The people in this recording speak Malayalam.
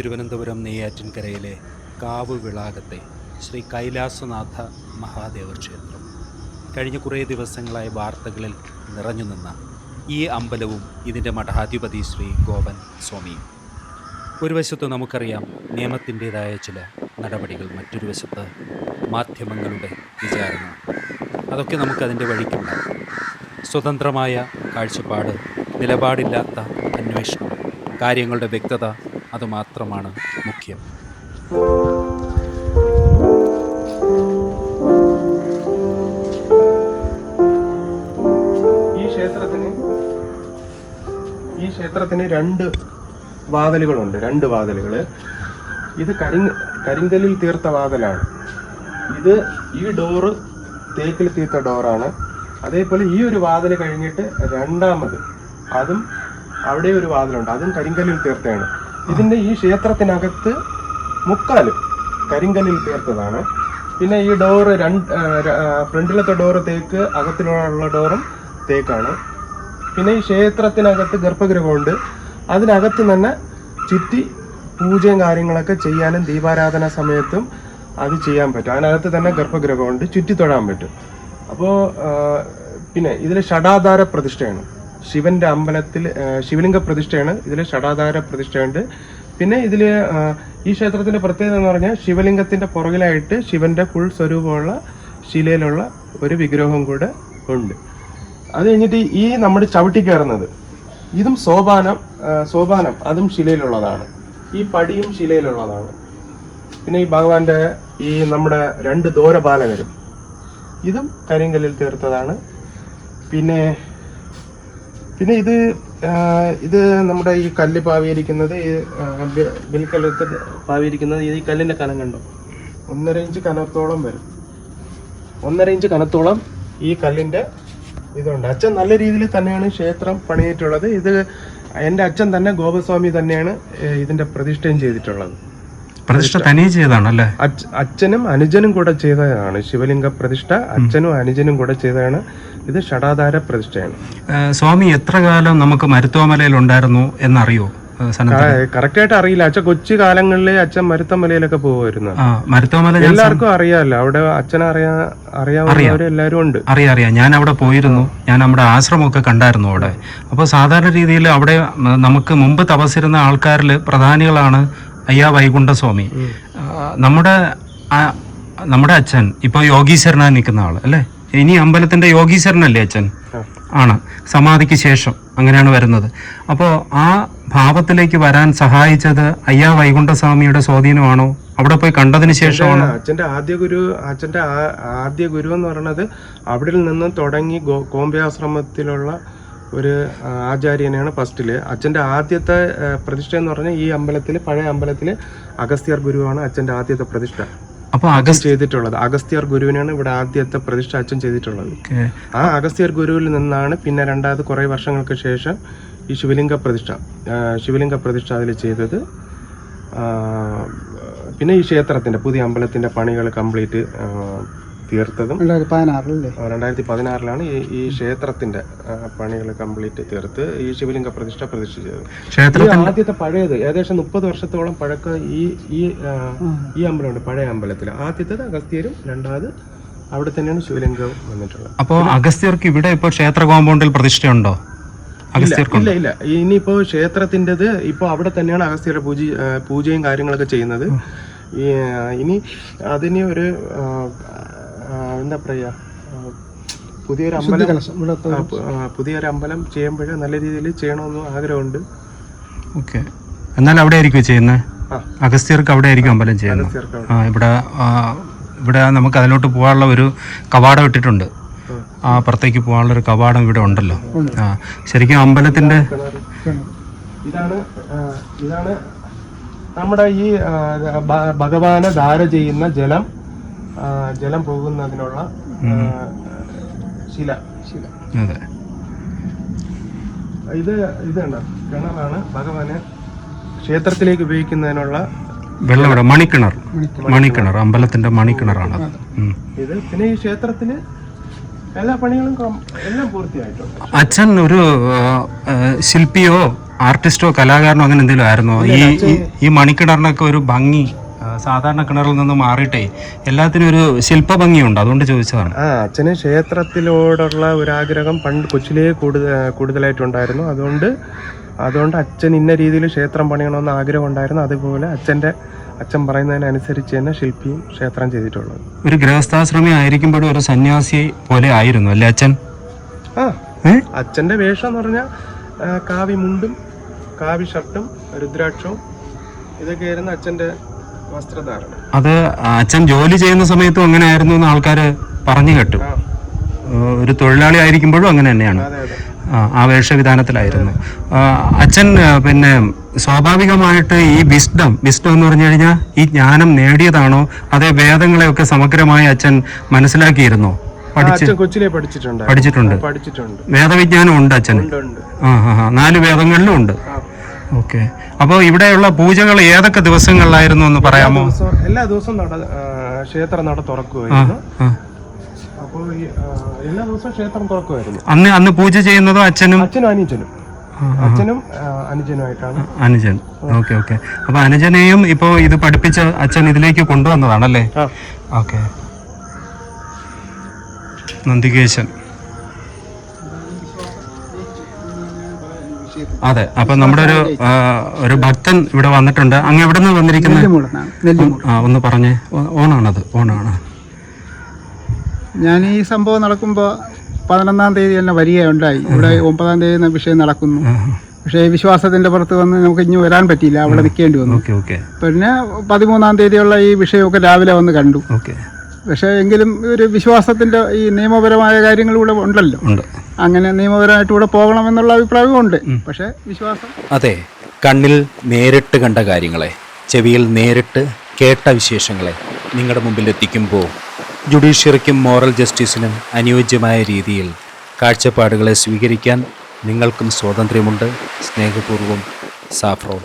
തിരുവനന്തപുരം നെയ്യാറ്റിൻകരയിലെ കാവ് വിളാകത്തെ ശ്രീ കൈലാസനാഥ മഹാദേവ ക്ഷേത്രം. കഴിഞ്ഞ കുറേ ദിവസങ്ങളായി വാർത്തകളിൽ നിറഞ്ഞു നിന്ന ഈ അമ്പലവും ഇതിന്റെ മഠാധിപതി ശ്രീ ഗോപൻ സ്വാമിയും. ഒരു വശത്ത് നമുക്കറിയാം നിയമത്തിന്റേതായ ചില നടപടികൾ മറ്റൊരു വശത്ത് മാധ്യമങ്ങളുടെ വിചാരണ. അതൊക്കെ നമുക്കതിന്റെ വഴിക്കുണ്ടാകും. സ്വതന്ത്രമായ കാഴ്ചപ്പാട് നിലപാടില്ലാത്ത അന്വേഷണം കാര്യങ്ങളുടെ വ്യക്തത അതുമാത്രമാണ് മുഖ്യം. ഈ ക്ഷേത്രത്തിന് ഈ ക്ഷേത്രത്തിന് രണ്ട് വാതിലുകളുണ്ട് രണ്ട് വാതിലുകൾ ഇത് കരി കരിങ്കലിൽ തീർത്ത വാതിലാണ്. ഇത് ഈ ഡോറ് തേക്കിൽ തീർത്ത ഡോറാണ് അതേപോലെ ഈ ഒരു വാതിൽ കഴിഞ്ഞിട്ട് രണ്ടാമത് അതും അവിടെ ഒരു വാതിലുണ്ട് അതും കരിങ്കല്ലിൽ തീർത്തതാണ്. ഇതിന്റെ ഈ ക്ഷേത്രത്തിനകത്ത് മുക്കാലും കരിങ്കല്ലിൽ തീർത്തതാണ് പിന്നെ ഈ ഡോറ് രണ്ട് ഫ്രണ്ടിലത്തെ ഡോറ് തേക്ക് അകത്തിലുള്ള ഡോറും തേക്കാണ്. പിന്നെ ഈ ക്ഷേത്രത്തിനകത്ത് ഗർഭഗൃഹമുണ്ട്. അതിനകത്ത് തന്നെ ചുറ്റി പൂജയും കാര്യങ്ങളൊക്കെ ചെയ്യാനും ദീപാരാധന സമയത്തും അത് ചെയ്യാൻ പറ്റും. അതിനകത്ത് തന്നെ ഗർഭഗൃഹമുണ്ട് ചുറ്റി തൊഴാൻ പറ്റും അപ്പോൾ പിന്നെ ഇതിൽ ഷടാധാര പ്രതിഷ്ഠയാണ്. ശിവന്റെ അമ്പലത്തിൽ ശിവലിംഗ പ്രതിഷ്ഠയാണ്. ഇതിൽ ഷടാധാര പ്രതിഷ്ഠയുണ്ട്. പിന്നെ ഇതിൽ ഈ ക്ഷേത്രത്തിന്റെ പ്രത്യേകത എന്ന് പറഞ്ഞാൽ ശിവലിംഗത്തിന്റെ പുറകിലായിട്ട് ശിവന്റെ ഫുൾ സ്വരൂപമുള്ള ശിലയിലുള്ള ഒരു വിഗ്രഹം കൂടെ ഉണ്ട്. അത് കഴിഞ്ഞിട്ട് ഈ നമ്മുടെ ചവിട്ടി കയറുന്നത്. ഇതും സോപാനം സോപാനം അതും ശിലയിലുള്ളതാണ്. ഈ പടിയും ശിലയിലുള്ളതാണ്. പിന്നെ ഈ ഭഗവാന്റെ ഈ നമ്മുടെ രണ്ട് ദോരപാലകരും ഇതും കരിങ്കല്ലിൽ തീർത്തതാണ്. പിന്നെ പിന്നെ ഇത് ഇത് നമ്മുടെ ഈ കല്ല് പാവിയിരിക്കുന്നത് ഈ ആ, ബി- ബിൽക്കല്ലത്ത് പാവിയിരിക്കുന്നത് ഈ കല്ലിന്റെ കനം കണ്ടോ? ഒന്നര ഇഞ്ച് കനത്തോളം വരും. ഒന്നര ഇഞ്ച് കനത്തോളം ഈ കല്ലിന്റെ ഇതുണ്ട്. അച്ഛൻ നല്ല രീതിയിൽ തന്നെയാണ് ക്ഷേത്രം പണിയിട്ടുള്ളത് ഇത് എന്റെ അച്ഛൻ തന്നെ ഗോപസ്വാമി തന്നെയാണ് ഇതിന്റെ പ്രതിഷ്ഠയും ചെയ്തിട്ടുള്ളത്. പ്രതിഷ്ഠ തനിയെ ചെയ്താണല്ലേ അച്ഛനും അനുജനും കൂടെ ചെയ്തതാണ് ശിവലിംഗ പ്രതിഷ്ഠ. അച്ഛനും അനുജനും കൂടെ ചെയ്തതാണ് ഇത് ഷടാധാര പ്രതിഷ്ഠയാണ്. സ്വാമി എത്ര കാലം നമുക്ക് മരുത്തോമലയിൽ ഉണ്ടായിരുന്നു എന്നറിയോ? കറക്റ്റായിട്ട് അറിയില്ല. അച്ഛൻ കൊച്ചു കാലങ്ങളിൽ അച്ഛൻ മരുത്തമലയിലൊക്കെ പോകുമായിരുന്നു. മരുത്തോമല എല്ലാവർക്കും അറിയാമല്ലോ. അവിടെ അച്ഛനെ അറിയാ അറിയാവുന്നവര് എല്ലാവരും ഉണ്ട് അറിയാം അറിയാം. ഞാൻ അവിടെ പോയിരുന്നു. ഞാൻ നമ്മുടെ ആശ്രമമൊക്കെ കണ്ടായിരുന്നു അവിടെ. അപ്പോൾ സാധാരണ രീതിയിൽ അവിടെ നമുക്ക് മുമ്പ് തപസ്സിരുന്ന ആൾക്കാരിൽ പ്രധാനികളാണ് അയ്യാ വൈകുണ്ഠസ്വാമി സ്വാമി നമ്മുടെ നമ്മുടെ അച്ഛൻ ഇപ്പോൾ യോഗീശ്വരനായി നിൽക്കുന്ന ആൾ അല്ലേ? ഇനി അമ്പലത്തിന്റെ യോഗീശ്വരനല്ലേ അച്ഛൻ? ആണ്. സമാധിക്ക് ശേഷം അങ്ങനെയാണ് വരുന്നത്. അപ്പോൾ ആ ഭാവത്തിലേക്ക് വരാൻ സഹായിച്ചത് അയ്യാ വൈകുണ്ഠസ്വാമിയുടെ സ്വാധീനമാണോ? അവിടെ പോയി കണ്ടതിന് ശേഷമാണ്? അച്ഛന്റെ ആദ്യ ഗുരു അച്ഛന്റെ ആ- ആദ്യ ഗുരു എന്ന് പറയുന്നത് അവിടെ നിന്ന് തുടങ്ങി ഗോ- കോമ്പ്യാശ്രമത്തിലുള്ള ഒരു ആചാര്യനെയാണ് ഫസ്റ്റിൽ. അച്ഛന്റെ ആദ്യത്തെ പ്രതിഷ്ഠ എന്ന് പറഞ്ഞാൽ ഈ അമ്പലത്തിൽ പഴയ അമ്പലത്തിൽ അഗസ്ത്യർ ഗുരുവാണ് അച്ഛന്റെ ആദ്യത്തെ പ്രതിഷ്ഠ. അപ്പോൾ അഗസ്റ്റ് ചെയ്തിട്ടുള്ളത്. അഗസ്ത്യർ ഗുരുവിനാണ് ഇവിടെ ആദ്യത്തെ പ്രതിഷ്ഠ അച്ഛൻ ചെയ്തിട്ടുള്ളത്. ആ അഗസ്ത്യർ ഗുരുവിൽ നിന്നാണ് പിന്നെ രണ്ടാമത് കുറേ വർഷങ്ങൾക്ക് ശേഷം ഈ ശിവലിംഗ പ്രതിഷ്ഠ ശിവലിംഗ പ്രതിഷ്ഠ അതിൽ ചെയ്തത്. പിന്നെ ഈ ക്ഷേത്രത്തിന്റെ പുതിയ അമ്പലത്തിന്റെ പണികൾ കംപ്ലീറ്റ് തീർത്തതും രണ്ടായിരത്തി പതിനാറിലാണ് ഈ ഈ ക്ഷേത്രത്തിന്റെ പണികൾ കംപ്ലീറ്റ് തീർത്ത് ഈ ശിവലിംഗ പ്രതിഷ്ഠ പ്രതിഷ്ഠ ചെയ്തത് ക്ഷേത്ര ഈ ആദ്യത്തെ പഴയത് ഏകദേശം മുപ്പത് വർഷത്തോളം പഴക്ക ഈ ഈ ഈ അമ്പലമുണ്ട് പഴയ അമ്പലത്തിൽ ആദ്യത്തേത് അഗസ്ത്യരും രണ്ടാമത് അവിടെ തന്നെയാണ് ശിവലിംഗം വന്നിട്ടുള്ളത്. അപ്പോൾ അഗസ്ത്യർക്ക് ഇവിടെ ഇപ്പോൾ ക്ഷേത്ര കോമ്പൗണ്ടിൽ പ്രതിഷ്ഠയുണ്ടോ? ഇല്ല ഇല്ല ഇനിയിപ്പോ ക്ഷേത്രത്തിന്റെത് ഇപ്പോൾ അവിടെ തന്നെയാണ് അഗസ്ത്യരുടെ പൂജ പൂജയും കാര്യങ്ങളൊക്കെ ചെയ്യുന്നത്. ഈ ഇനി അതിന് ഒരു എന്താ പറയുക പുതിയൊരു അമ്പലം പുതിയൊരു അമ്പലം ചെയ്യുമ്പോൾ നല്ല രീതിയിൽ ചെയ്യണമെന്ന് ആഗ്രഹമുണ്ട്. ഓക്കെ. എന്നാൽ അവിടെ ആയിരിക്കും ചെയ്യുന്നത്. അഗസ്ത്യർക്ക് അവിടെ ആയിരിക്കും അമ്പലം ചെയ്യുന്നത്. ആ ഇവിടെ ഇവിടെ നമുക്ക് അതിലോട്ട് പോകാനുള്ള ഒരു കവാടം ഇട്ടിട്ടുണ്ട്. ആ. അപ്പുറത്തേക്ക് പോകാനുള്ള ഒരു കവാടം ഇവിടെ ഉണ്ടല്ലോ. ആ ശരിക്കും അമ്പലത്തിന്റെ ഇതാണ് ഇതാണ് നമ്മുടെ ഈ ഭഗവാനെ ധാര ചെയ്യുന്ന ജലം. ജലം പോകുന്നതിനുള്ള ശില ശില. അതെ. ഇത് ഇത് കണ്ടോ? കിണറാണ്. ഭഗവാന് ക്ഷേത്രത്തിലേക്ക് ഉപയോഗിക്കുന്നതിനുള്ള വെള്ളം മണിക്കിണർ. മണിക്കിണർ അമ്പലത്തിന്റെ മണിക്കിണറാണ് ഇത് പിന്നെ ഈ ക്ഷേത്രത്തിന് എല്ലാ പണികളും എല്ലാം പൂർത്തിയായിട്ടുണ്ട്. അച്ഛൻ ഒരു ശില്പിയോ ആർട്ടിസ്റ്റോ കലാകാരനോ അങ്ങനെ എന്തെങ്കിലും ആയിരുന്നോ? ഈ ഈ- മണിക്കിണറിനൊക്കെ ഒരു ഭംഗി സാധാരണ കിണറിൽ നിന്ന് മാറിയിട്ടേ എല്ലാത്തിനും ഒരു ശില്പ ഭംഗിയുണ്ട് അതുകൊണ്ട് ചോദിച്ചതാണ്. ആ അച്ഛന് ക്ഷേത്രത്തിലോടുള്ള ഒരു ആഗ്രഹം പണ്ട് കൊച്ചിലേ കൂടുതൽ കൂടുതലായിട്ടുണ്ടായിരുന്നു. അതുകൊണ്ട് അതുകൊണ്ട് അച്ഛൻ ഇന്ന രീതിയിൽ ക്ഷേത്രം പണിയണമെന്ന് ആഗ്രഹം ഉണ്ടായിരുന്നു അതുപോലെ അച്ഛന്റെ അച്ഛൻ പറയുന്നതിനനുസരിച്ച് തന്നെ ശില്പിയും ക്ഷേത്രം ചെയ്തിട്ടുള്ളത് ഒരു ഗൃഹസ്ഥാശ്രമി ആയിരിക്കുമ്പോഴും ഒരു സന്യാസി പോലെ ആയിരുന്നു അല്ലേ അച്ഛൻ? ആ? അച്ഛന്റെ വേഷം എന്ന് പറഞ്ഞാൽ കാവി മുണ്ടും കാവി ഷർട്ടും രുദ്രാക്ഷവും ഇതൊക്കെയായിരുന്നു അച്ഛന്റെ വസ്ത്രധാരണം. അത് അച്ഛൻ ജോലി ചെയ്യുന്ന സമയത്തും അങ്ങനെ ആയിരുന്നു എന്ന് ആൾക്കാർ പറഞ്ഞു കേട്ടു. ഒരു തൊഴിലാളി ആയിരിക്കുമ്പോഴും അങ്ങനെ തന്നെയാണ്. ആ, വേഷവിധാനത്തിലായിരുന്നു. അച്ഛൻ പിന്നെ സ്വാഭാവികമായിട്ട് ഈ വിസ്ഡം വിസ്ഡം എന്ന് പറഞ്ഞു കഴിഞ്ഞാൽ ഈ ജ്ഞാനം നേടിയതാണോ? അതേ വേദങ്ങളെയൊക്കെ സമഗ്രമായി അച്ഛൻ മനസ്സിലാക്കിയിരുന്നോ? അച്ഛൻ പഠിച്ചിട്ടുണ്ട്. പഠിച്ചിട്ടുണ്ട്. വേദവിജ്ഞാനം ഉണ്ട് ഉണ്ട് ആ. നാല് വേദങ്ങളിലും ഉണ്ട്. ഓക്കെ. അപ്പോൾ ഇവിടെയുള്ള പൂജകൾ ഏതൊക്കെ ദിവസങ്ങളിലായിരുന്നു എന്ന് പറയാമോ? എല്ലാ ദിവസവും നട ക്ഷേത്രം നട തുറക്കുകയായിരുന്നു. അപ്പോൾ എല്ലാ ദിവസവും ക്ഷേത്രം തുറക്കുമായിരുന്നു. അന്ന് അന്ന് പൂജ ചെയ്യുന്നതോ അച്ഛനും? അച്ഛനും അനുജനും. അച്ഛനും അനുജനുമായിട്ടാണ്. അനുജൻ. Okay okay. അപ്പൊ അനുജനെയും ഇപ്പോ ഇത് പഠിപ്പിച്ച അച്ഛൻ ഇതിലേക്ക് കൊണ്ടുവന്നതാണല്ലേ? ഓക്കെ. നന്ദികേശൻ. അതെ അപ്പൊ നമ്മുടെ ഒരു ഒരു ഭക്തൻ ഇവിടെ വന്നിട്ടുണ്ട്. അങ്ങ് എവിടെ നിന്ന് വന്നിരിക്കുന്നത് ഒന്ന് പറഞ്ഞേ. ഓണാണത് ഓണാണ്. ഞാൻ ഈ സംഭവം നടക്കുമ്പോൾ പതിനൊന്നാം തീയതി തന്നെ വരികയുണ്ടായി ഇവിടെ ഒമ്പതാം തീയതി എന്ന വിഷയം നടക്കുന്നു. പക്ഷേ വിശ്വാസത്തിന്റെ പുറത്ത് വന്ന് നമുക്ക് ഇനി വരാൻ പറ്റിയില്ല. അവിടെ നിൽക്കേണ്ടി വന്നു. പിന്നെ പതിമൂന്നാം തീയതിയുള്ള ഈ വിഷയമൊക്കെ രാവിലെ വന്ന് കണ്ടു. ഓക്കെ. പക്ഷേ എങ്കിലും ഒരു വിശ്വാസത്തിന്റെ ഈ നിയമപരമായ കാര്യങ്ങൾ ഇവിടെ ഉണ്ടല്ലോ. ഉണ്ട്. അങ്ങനെ നിയമപരമായിട്ട് ഇവിടെ പോകണമെന്നുള്ള അഭിപ്രായവും ഉണ്ട് പക്ഷേ വിശ്വാസം. അതെ കണ്ണിൽ നേരിട്ട് കണ്ട കാര്യങ്ങളെ ചെവിയിൽ നേരിട്ട് കേട്ട വിശേഷങ്ങളെ നിങ്ങളുടെ മുമ്പിൽ എത്തിക്കുമ്പോൾ ജുഡീഷ്യറിക്കും മോറൽ ജസ്റ്റിസിനും അനുയോജ്യമായ രീതിയിൽ കാഴ്ചപ്പാടുകളെ സ്വീകരിക്കാൻ നിങ്ങൾക്കും സ്വാതന്ത്ര്യമുണ്ട്. സ്നേഹപൂർവം സാഫ്രോൺ.